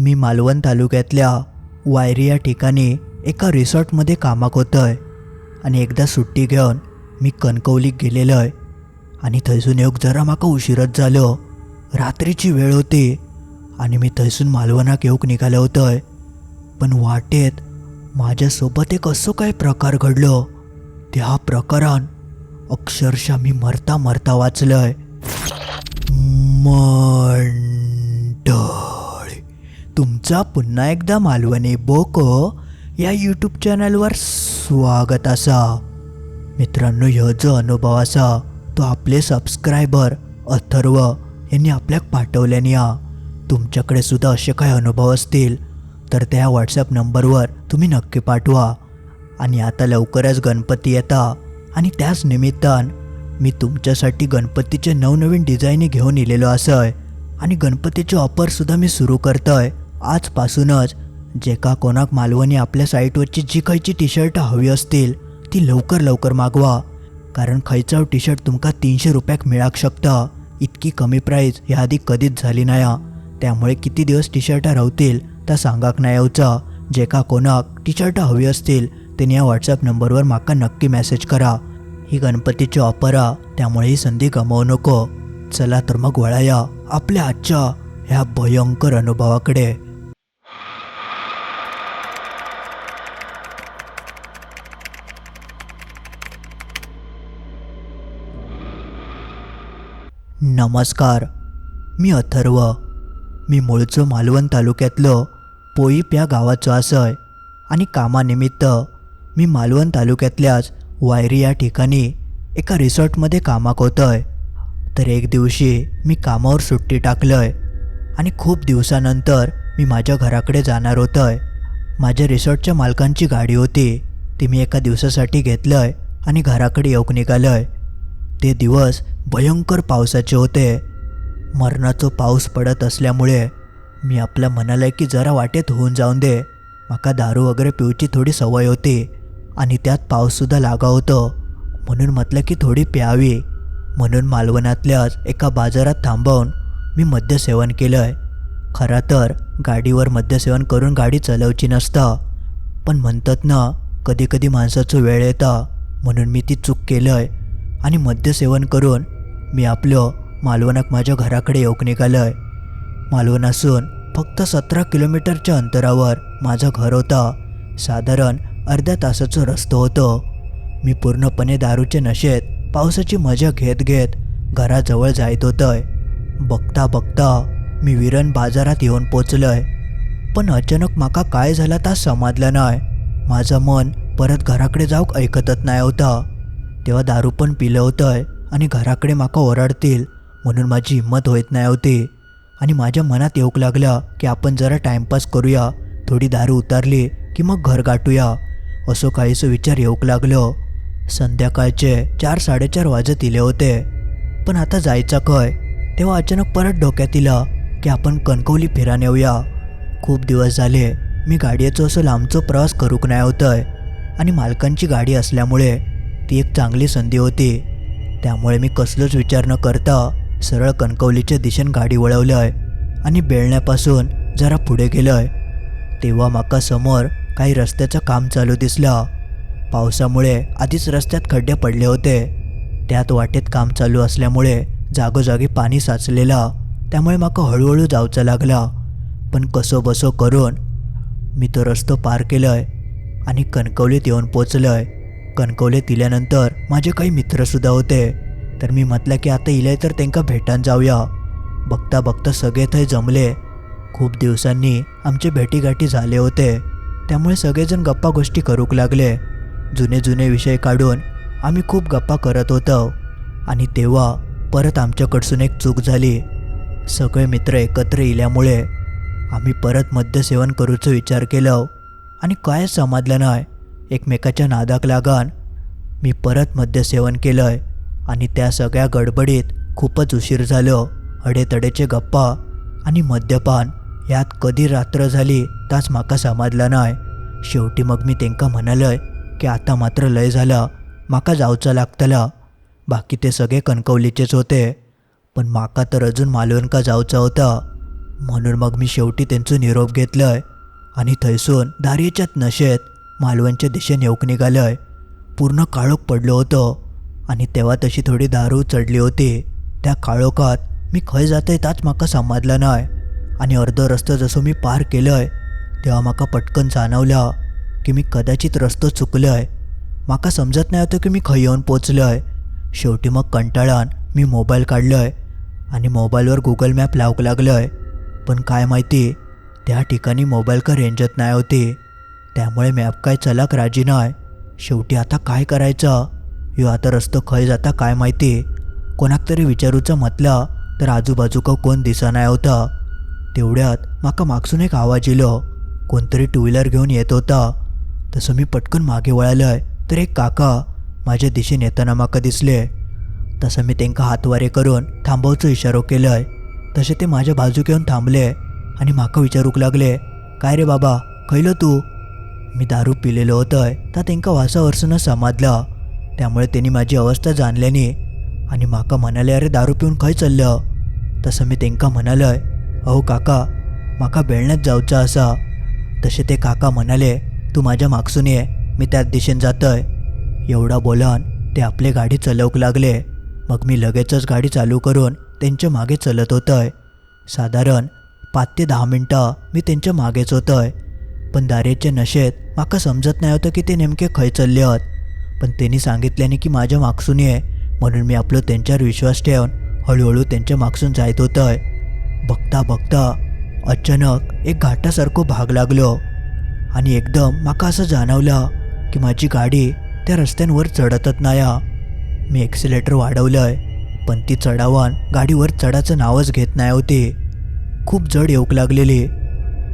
मी मालवण तालुक्यातल्या वायरी या ठिकाणी एका रिसॉर्टमध्ये कामाक होतोय. आणि एकदा सुट्टी घेऊन मी कणकवलीक गेलेलो आहे. आणि थंयसून येवंक जरा म्हाका उशिरच जालो रात्रीची वेळ होती आणि मी थंयसून मालवणाक येऊक निघालो होतोय. पण वाटेत माझ्यासोबत एक असो काय प्रकार घडलो. त्या प्रकारान अक्षरशः मी मरता मरता वाचलंय. मण तुमचा पुन्हा एकदा मालवणी बोको या यूट्यूब चॅनलवर स्वागत असा. मित्रांनो ह्यो जो अनुभव असा तो आपले सबस्क्रायबर अथर्व यांनी आपल्याक पाठवल्याने या. तुमच्याकडे सुद्धा असे काही अनुभव असतील तर त्या व्हॉट्सअप नंबरवर तुम्ही नक्की पाठवा. आणि आता लवकरच गणपती येता. आणि त्याच निमित्तान मी तुमच्यासाठी गणपतीचे नवनवीन डिझाईनी घेऊन इलेलो असय. आणि गणपतीचे ऑफरसुद्धा मी सुरू करतोय. आजपासूनच जे का कोणाक मालवणी आपल्या साईटवरची जी खंयची टी शर्ट हवी असतील ती लवकर लवकर मागवा. कारण खयचा टी शर्ट तुमका तीनशे रुपयाक मिळाक शकता. इतकी कमी प्राईज ह्या आधी कधीच झाली नाही त्यामुळे किती दिवस टी शर्ट राहतील त्या सांगाक नाही येऊचा जे का कोणाक टी शर्ट हवी असतील त्यांनी या व्हॉट्सअप नंबरवर माका नक्की मेसेज करा. ही गणपतीची ऑफर हा त्यामुळे ही संधी गमावू नको. चला तर मग वळाया. आपल्या आजच्या ह्या भयंकर अनुभवाकडे. नमस्कार. मी अथर्व. मी मूळचं मालवण तालुक्यातलं पोईप या गावाचं असंय आणि कामानिमित्त मी मालवण तालुक्यातल्याच वायरी या ठिकाणी एका रिसॉर्टमध्ये कामाक होतंय. तर एक दिवशी मी कामावर सुट्टी टाकलंय आणि खूप दिवसानंतर मी माझ्या घराकडे जाणार होतंय. माझ्या रिसॉर्टच्या मालकांची गाडी होती. ती मी एका दिवसासाठी घेतलंय आणि घराकडे येऊक आहे ते दिवस भयंकर पावसाचे होते. मरणाचो पाऊस पडत असल्यामुळे मी आपल्या मनाला की जरा वाटेत होऊन जाऊन दे. माका दारू वगैरे पिऊची थोडी सवय होती आणि त्यात पाऊससुद्धा लागा होतो. म्हणून म्हटलं की थोडी प्यावी. म्हणून मालवणातल्याच एका बाजारात थांबवून मी मद्यसेवन केलं आहे खरं तर गाडीवर मद्यसेवन करून गाडी चालवची नसता पण म्हणतात ना कधी कधी माणसाचं वेळ येता म्हणून मी ती चूक केलं आहे आणि मद्यसेवन करून मी आपलं मालवणाक माझ्या घराकडे येऊक निघालंय. मालवणासून फक्त सतरा किलोमीटरच्या अंतरावर माझं घर होता. साधारण अर्ध्या तासाचं रस्तो होतं. मी पूर्णपणे दारूच्या नशेत पावसाची मजा घेत घेत घराजवळ जायत होतंय. बघता बघता मी विरण बाजारात येऊन पोचलंय. पण अचानक माका काय झाला ता समाजलं नाही माझं मन परत घराकडे जाऊक ऐकतच नाही होता. तेव्हा दारू पण पिलं होतंय आणि घराकडे माका ओरडतील. म्हणून माझी हिंमत होत नाही होती. आणि माझ्या मनात येऊक लागलं की आपण जरा टाइमपास करूया. थोडी दारू उतारली की मग घर गाठूया. असं काहीसं विचार येऊक लागलो. संध्याकाळचे चार साडेचार वाजत इले होते. पण आता जायचा कय तेव्हा अचानक परत डोक्यात इलं की आपण कणकवली फिरान येऊया. खूप दिवस झाले मी गाडीचं असं लांबचं प्रवास करूक नाही होतंय. आणि मालकांची गाडी असल्यामुळे ती एक चांगली संधी होती. त्यामुळे मी कसलोच विचार न करता सरळ कणकवलीच्या दिशेने गाडी वळवलं आहे आणि बेळण्यापासून जरा पुढे गेलं आहे तेव्हा माका समोर काही रस्त्याचं काम चालू दिसलं. पावसामुळे आधीच रस्त्यात खड्डे पडले होते. त्यात वाटेत काम चालू असल्यामुळे जागोजागी पाणी साचलेलं. त्यामुळे माका हळूहळू जावचं लागला. पण कसो बसो करून मी तो रस्तो पार केलंय आणि कणकवलीत येऊन पोचलोय. कणकवले इल्यानंतर माझे काही मित्रसुद्धा होते. तर मी म्हटलं की आता इले तर त्यांका भेटान जाऊया. बघता बघता सगळे थंय जमले. खूप दिवसांनी आमचे भेटीगाठी झाले होते. त्यामुळे सगळेजण गप्पा गोष्टी करूक लागले. जुने जुने विषय काढून आम्ही खूप गप्पा करत होतो. आणि तेव्हा परत आमच्याकडसून एक चूक झाली. सगळे मित्र एकत्र येल्यामुळे आम्ही परत मद्यसेवन करूचं विचार केलं. आणि काय समजलं नाही. एकमेकाच्या नादाक लागान मी परत मद्यसेवन केलंय आणि त्या सगळ्या गडबडीत खूपच उशीर झालं. अडेतडेचे गप्पा आणि मद्यपान यात कधी रात्र झाली ताच माका समजला नाय शेवटी मग मी तेंका म्हणालंय की आता मात्र लय झाला माका जावचं लागतला. बाकी ते सगळे कणकवलीचेच होते पण माका तर अजून मालवण का जावचा होता. म्हणून मग मी शेवटी त्यांचं निरोप घेतलंय आणि थंयसून दारयेच्यात नशेत मालवणच्या दिशेने येऊक आहे पूर्ण काळोख पडलो होतं. आणि तेव्हा तशी थोडी दारू चढली होती. त्या काळोखात मी खंय जातय ताच म्हाका समजलं नाही आणि अर्धो रस्तो जसो मी पार केलंय तेव्हा म्हाका पटकन जाणवलं की मी कदाचित रस्तो चुकलंय. म्हाका समजत नाही होतं की मी खंय येऊन पोचलोय. शेवटी मग कंटाळान मी मोबाईल काढलोय आणि मोबाईलवर गुगल मॅप लावक लागलोय. पण काय माहिती त्या ठिकाणी मोबाईल का रेंजत नाही होती. त्यामुळे मॅप काय चलाक राजी नाही शेवटी आता काय करायचं? यो आता रस्तो खय जाता काय माहिती? कोणाक तरी विचारूचं म्हटलं तर आजूबाजूक कोण दिसा नाही होता. तेवढ्यात माका मागसून एक आवाज येलो. कोणतरी टू व्हीलर घेऊन येत होता. तसं मी पटकन मागे वळालंय तर एक काका माझ्या दिशेने येताना माका दिसले. तसं मी त्यांना हातवारे करून थांबवचो इशारो केलंय. तसे ते माझ्या बाजूक येऊन थांबले आणि माका विचारूक लागले काय रे बाबा खयलो तू? मी दारू पिलेलो होतोय तर त्यांका वासा वर्सून समजलं त्यामुळे त्यांनी माझी अवस्था जाणल्याने आणि माका म्हणाले अरे दारू पिऊन खंय चल्लं? तसं मी त्यांका म्हणालय अहो काका माका बेळण्यात जावचं असा. तसे ते काका म्हणाले तू माझ्या मागसून ये मी त्याच दिशेन जातोय. एवढा बोलान ते आपले गाडी चलवूक लागले. मग मी लगेचच गाडी चालू करून त्यांच्या मागे चलत होतोय. साधारण पाच ते दहा मिनटं मी त्यांच्या मागेच होतोय. पण दारेच्या नशेत माका समजत नाही होतं की ते नेमके खंय चलले आहेत. पण त्यांनी सांगितल्याने की माझ्या मागसून ये म्हणून मी आपलं त्यांच्यावर विश्वास ठेवून हळूहळू त्यांच्या मागसून जायत होतंय. बघता बघता अचानक एक घाटासारखो भाग लागलो आणि एकदम माका असं जाणवलं की माझी गाडी त्या रस्त्यांवर चढतच नाही मी एक्सिलेटर वाढवलंय पण ती चढावान गाडीवर चढाचं नावच घेत नाही होती. खूप जड येऊक लागलेली.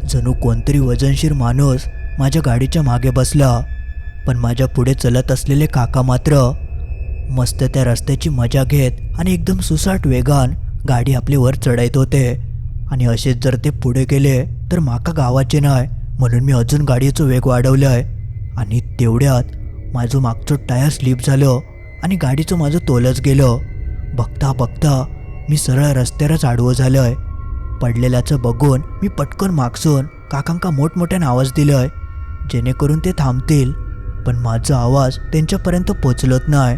जणू कोणतरी वजनशीर माणूस माझ्या गाडीच्या मागे बसला. पण माझ्या पुढे चलत असलेले काका मात्र मस्त त्या रस्त्याची मजा घेत आणि एकदम सुसाट वेगान गाडी आपली वर चढायत होते. आणि असेच जर ते पुढे गेले तर माका गावाचे नाही म्हणून मी अजून गाडीचं वेग वाढवलंय. आणि तेवढ्यात माझं मागचं टायर स्लिप झालं आणि गाडीचं माझं तोलच गेलं. बघता बघता मी सरळ रस्त्यावरच आडवं झालंय. पडलेल्याचं बघून मी पटकन मागसून काकांका मोठमोठ्यानं आवाज दिलाय. जेणेकरून ते थांबतील पण माझा आवाज त्यांच्यापर्यंत पोचलत नाही.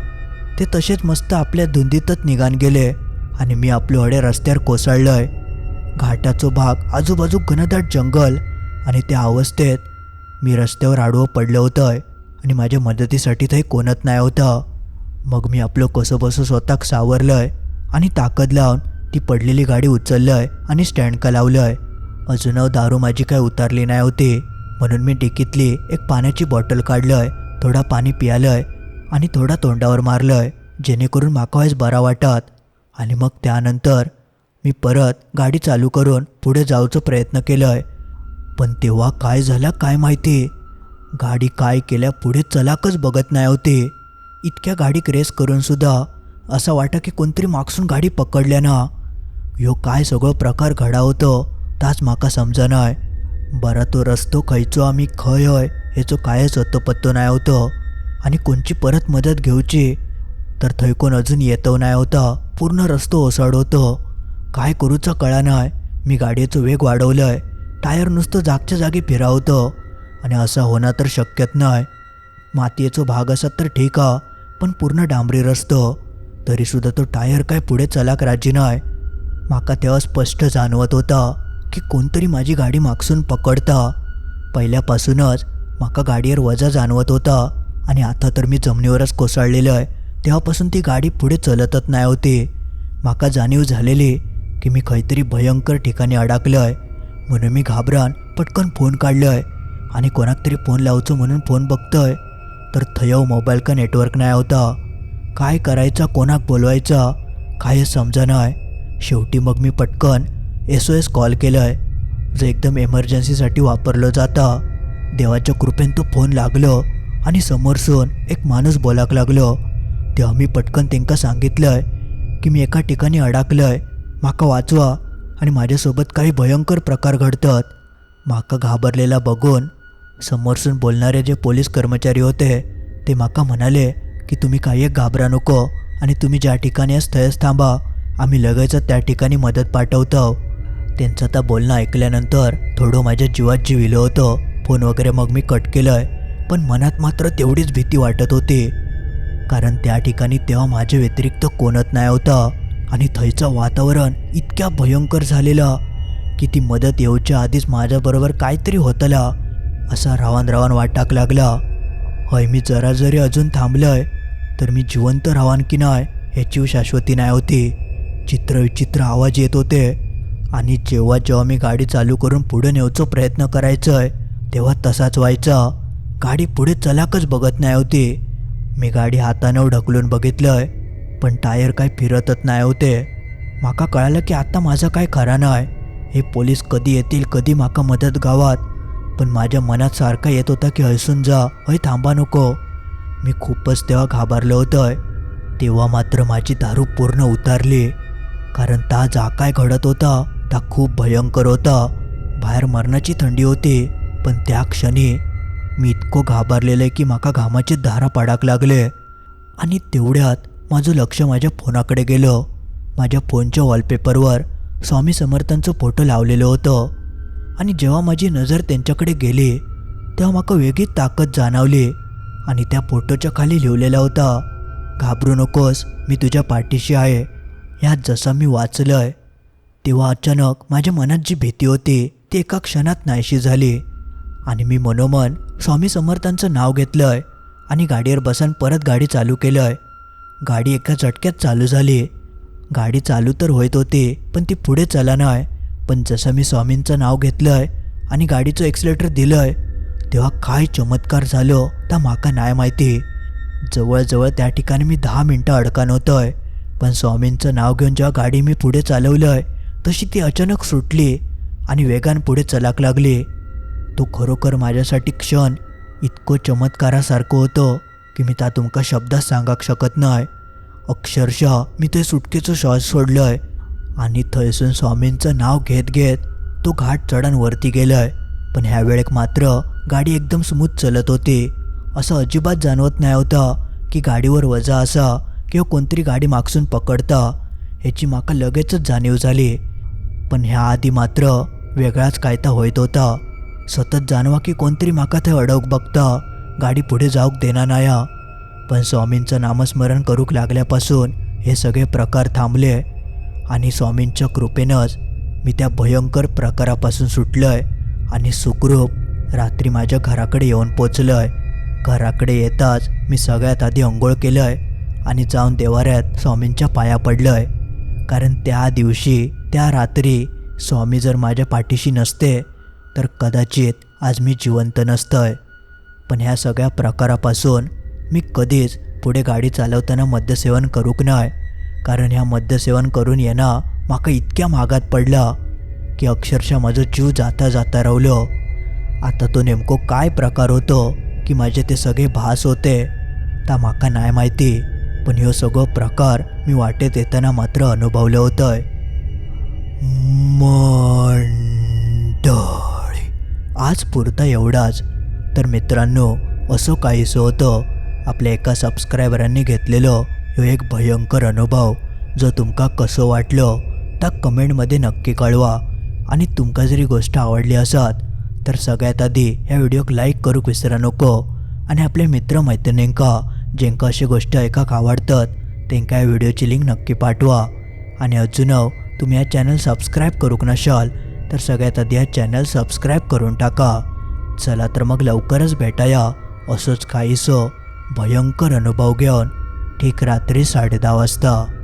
ते तसेच मस्त आपल्या धुंदीतच निघान गेले आणि मी आपलं अडे रस्त्यावर कोसळलंय. घाटाचो भाग आजूबाजू घनदाट जंगल आणि त्या अवस्थेत मी रस्त्यावर आडवं पडलं होतं आणि माझ्या मदतीसाठी थंय कोणत नाही होतं. मग मी आपलं कसं बसं स्वतःक सावरलंय आणि ताकद लावून ती पडलेली गाडी उचललं आहे आणि स्टँडका आहे अजून दारू माझी काय उतारली नाही होती. म्हणून मी डिकीतली एक पाण्याची बॉटल काढलं आहे थोडा पाणी पियालंय आणि थोडा तोंडावर मारलं आहे जेणेकरून माका बरा वाटत. आणि मग त्यानंतर मी परत गाडी चालू करून पुढे जाऊचा प्रयत्न केलंय. पण तेव्हा काय झालं काय माहिती? गाडी काय केल्या पुढे चलाकच बघत नाही होती. इतक्या गाडीक रेस करूनसुद्धा असं वाटतं की कोणतरी मागसून गाडी पकडल्या ना ह्यो काय सगळो प्रकार घडावतो ताच म्हाका समजनाय. बरा तो रस्तो खंयचो आम्ही खंय हय हेचो कांयच होतो पत्तो नाही होतो. आणि कोणची परत मदत घेवची तर थंय कोण अजून येतो नाही होता पूर्ण रस्तो ओसाड होतो काय करूचा कळा नाही मी गाडयेचो वेग वाढवलंय टायर नुसतं जागच्या जागी फिरावतो आणि असं होणं तर शक्यच नाही मातयेचो भाग असत तर ठीक हा पण पूर्ण डांबरी रस्तो तरीसुद्धा तो टायर काय पुढे चलाक राजी नाही माका तेव्हा स्पष्ट जाणवत होता की कोणतरी माझी गाडी मागसून पकडता. पहिल्यापासूनच माका गाडीवर वजा जाणवत होता आणि आता तर मी जमिनीवरच कोसळलेलो आहे. तेव्हापासून ती गाडी पुढे चलतच नाही होती. माका जाणीव झालेली की मी काहीतरी भयंकर ठिकाणी अडकलोय म्हणून मी घाबरान पटकन फोन काढलोय आणि कोणाक तरी फोन लावचो म्हणून फोन बघतोय. तर थयव मोबाईल का नेटवर्क नाही होता. काय करायचा कोणाक बोलवायचा काय समजनाय. शेवटी मग मी पटकन एस ओ एस कॉल केलंय. जो एकदम एमर्जन्सीसाठी वापरलं जाता. देवाच्या कृपेन तो फोन लागलो आणि समोरसून एक माणूस बोलाक लागलो. तेव्हा मी पटकन त्यांका सांगितलंय की मी एका ठिकाणी अडकलंय. माका वाचवा आणि माझ्यासोबत काही भयंकर प्रकार घडतात. माका घाबरलेला बघून समोरसून बोलणारे जे पोलीस कर्मचारी होते ते माका म्हणाले की तुम्ही काही एक घाबरा नको आणि तुम्ही ज्या ठिकाणी आहे स्थळच थांबा. आम्ही लगेचच त्या ठिकाणी मदत पाठवतो. त्यांचं आता बोलणं ऐकल्यानंतर थोडं माझ्या जीवात जीविलं होतं. फोन वगैरे मग मी कट केलंय पण मनात मात्र तेवढीच भीती वाटत होती. कारण त्या ठिकाणी तेव्हा माझ्या व्यतिरिक्त कोणत नाही होता. आणि थैचं वातावरण इतक्या भयंकर झालेलं की ती मदत येऊच्या आधीच माझ्याबरोबर काहीतरी होतला असा रावण रावण वाटाक लागला. होय मी जरा जरी अजून थांबलंय तर मी जिवंत राहान की नाही ह्याची शाश्वती नाही होती. चित्रविचित्र आवाज येत होते. आणि जेव्हा जेव्हा मी गाडी चालू करून पुढे नेऊचा प्रयत्न करायचंय तेव्हा तसाच व्हायचा. गाडी पुढे चलाकच बघत नाही होती. मी गाडी हातानं ढकलून बघितलंय पण टायर काय फिरतच नाही होते. माका कळालं की आता माझं काय खरं नाही. हे पोलीस कधी येतील कधी माका मदत गावात. पण माझ्या मनात सारखा येत होता की हसून जा हय थांबा नको. मी खूपच तेव्हा घाबरलो होतोय. तेव्हा मात्र माझी दारू पूर्ण उतारली. कारण ता जा काय घडत होता ता खूप भयंकर होता. बाहेर मरणाची थंडी होती पण त्या क्षणी मी इतकं घाबरलेलं आहे की माका घामाचे धारा पडाक लागले. आणि तेवढ्यात माझं लक्ष माझ्या फोनाकडे गेलं. माझ्या फोनच्या वॉलपेपरवर स्वामी समर्थांचं फोटो लावलेलं होतं. आणि जेव्हा माझी नजर त्यांच्याकडे गेली तेव्हा माका वेगळी ताकद जाणवली. आणि त्या फोटोच्या खाली लिहिलेला होता घाबरू नकोस मी तुझ्या पाठीशी आहे. ह्यात जसं मी वाचलं आहे तेव्हा अचानक माझ्या मनात जी भीती होती ती एका क्षणात नाहीशी झाली. आणि मी मनोमन स्वामी समर्थांचं नाव घेतलं आहे आणि गाडीवर बसून परत गाडी चालू केलं आहे गाडी एका झटक्यात चालू झाली. गाडी चालू तर होत होती पण ती पुढे चला नाही पण जसं मी स्वामींचं नाव घेतलं आहे आणि गाडीचं एक्सिलेटर आहे तेव्हा काय चमत्कार झालो तर माका नाही माहिती. जवळजवळ त्या ठिकाणी मी दहा मिनटं अडकान होतोय. पण स्वामींचं नाव घेऊन जेव्हा गाडी मी पुढे चालवलं आहे तशी ती अचानक सुटली आणि वेगान पुढे चलाक लागली. तो खरोखर माझ्यासाठी क्षण इतकं चमत्कारासारखं होतं की मी त्या तुमका शब्दात सांगाक शकत नाही. अक्षरशः मी ते सुटकेचं श्वास सोडलंय आणि थंयसून स्वामींचं नाव घेत घेत तो घाट चढण वरती गेलाय. पण ह्या वेळेक मात्र गाडी एकदम स्मूथ चलत होती. असं अजिबात जाणवत नाही होतं की गाडीवर वजा असा किंवा कोणतरी गाडी मागसून पकडता ह्याची माका लगेचच जाणीव झाली. पण ह्या आधी मात्र वेगळाच कायता होत होता. सतत जाणवा की कोणतरी माका थंय अडवक बघता गाडी पुढे जाऊक देना नाया. पण स्वामींचं नामस्मरण करूक लागल्यापासून हे सगळे प्रकार थांबले. आणि स्वामींच्या कृपेनंच मी त्या भयंकर प्रकारापासून सुटलोय आणि सुखरूप रात्री माझ्या घराकडे येऊन पोचलोय. घराकडे येताच मी सगळ्यात आधी अंघोळ केलंय. आणि जाऊन देवाऱ्यात स्वामींच्या पाया पडलोय. कारण त्या दिवशी त्या रात्री स्वामी जर माझ्या पाठीशी नसते तर कदाचित आज मी जिवंत नसतंय. पण ह्या सगळ्या प्रकारापासून मी कधीच पुढे गाडी चालवताना मद्यसेवन करूक नाही. कारण ह्या मद्यसेवन करून येणं माका इतक्या मागात पडलं की अक्षरशः माझं जीव जाता जाता रवलो आता तो नेमको काय प्रकार होतो की माझे ते सगळे भास होते ता माका नाही माहिती. पण ह्यो सगळो प्रकार मी वाटेत येताना मात्र अनुभवलं होतंय. मंडळी आज पुरता एवढाच. तर मित्रांनो असं काहीसं होतं आपल्या एका सबस्क्रायबरांनी घेतलेलं ह्यो एक भयंकर अनुभव. जो तुमका कसं वाटलं त्या कमेंटमध्ये नक्की कळवा. आणि तुमका जरी गोष्ट आवडली असत तर सगळ्यात आधी ह्या व्हिडिओक लाईक करूक विसरा नको. आणि आपल्या मित्र मैत्रिणींका जेंका अशी गोष्ट ऐकाक आवडतात तेंकां ह्या व्हिडिओची लिंक नक्की पाठवा. आणि अजून तुम्ही हा चॅनल सबस्क्राईब करूक नशाल तर सगळ्यात आधी हा चॅनल सबस्क्राईब करून टाका. चला तर मग लवकरच भेटाया. असंच काहीसं भयंकर अनुभव घेऊन ठीक रात्री साडे दहा वाजता.